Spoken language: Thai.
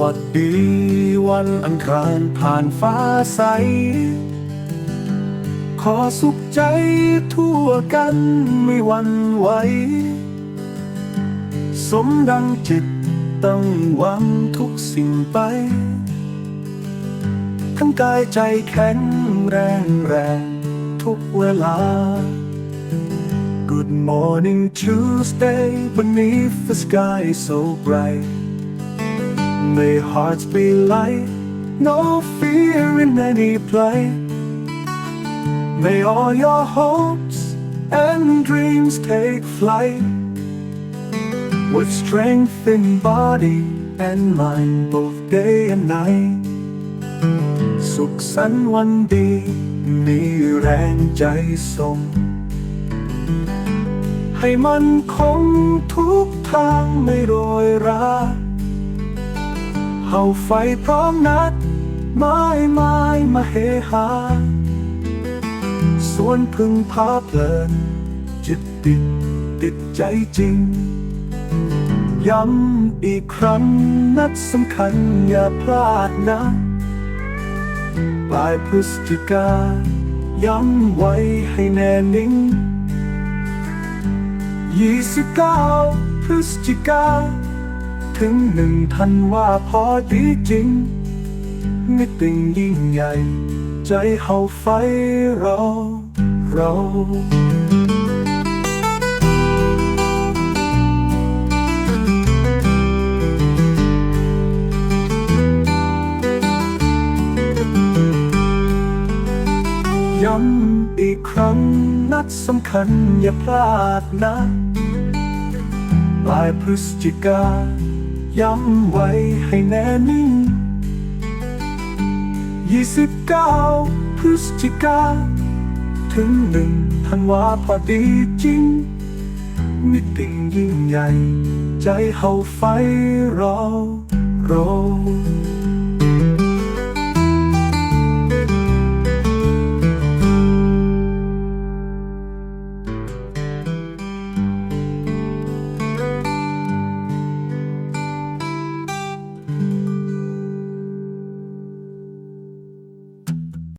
วัสดีวันอังคารผ่านฟ้าใส ขอสุขใจทั่วกันไม่วันไหว สมดังจิตตั้งหวังทุกสิ่งไป ทั้งกายใจแข็งแรงแรงทุกเวลา Good morning Tuesday beneath the sky so bright May hearts be light no fear in any plight May all your hopes and dreams take flight with strength in body and mind both day and night สุขสันต์วันดี มีแรงใจส่ง ให้มันคงทุกทางไม่โรยรา เฮาไฟพร้อมนัด ไม้ไม้มาเฮฮาส่วนพึ่งพาเพลิน จิตติดติดใจจริง ย้ำอีกครั้งนัดสำคัญอย่าพลาดนะ ปลายพฤศจิกา ย้ำไว้ให้แน่นิ่ง29พฤศจิกา ถึงหนึ่งธันว่าพอดีจริง มิติงยิ่งใหญ่ ใจเฮาไฟเรอเราย้ำอีกครั้งนัดสำคัญอย่าพลาดนะ ปลายพฤศจิกา ย้ำไว้ให้แน่นิ่ง 29 พฤศจิกา ถึงหนึ่งธันวาพอดีจริง มิติงยิ่งใหญ่ ใจเฮาไฟรอรอ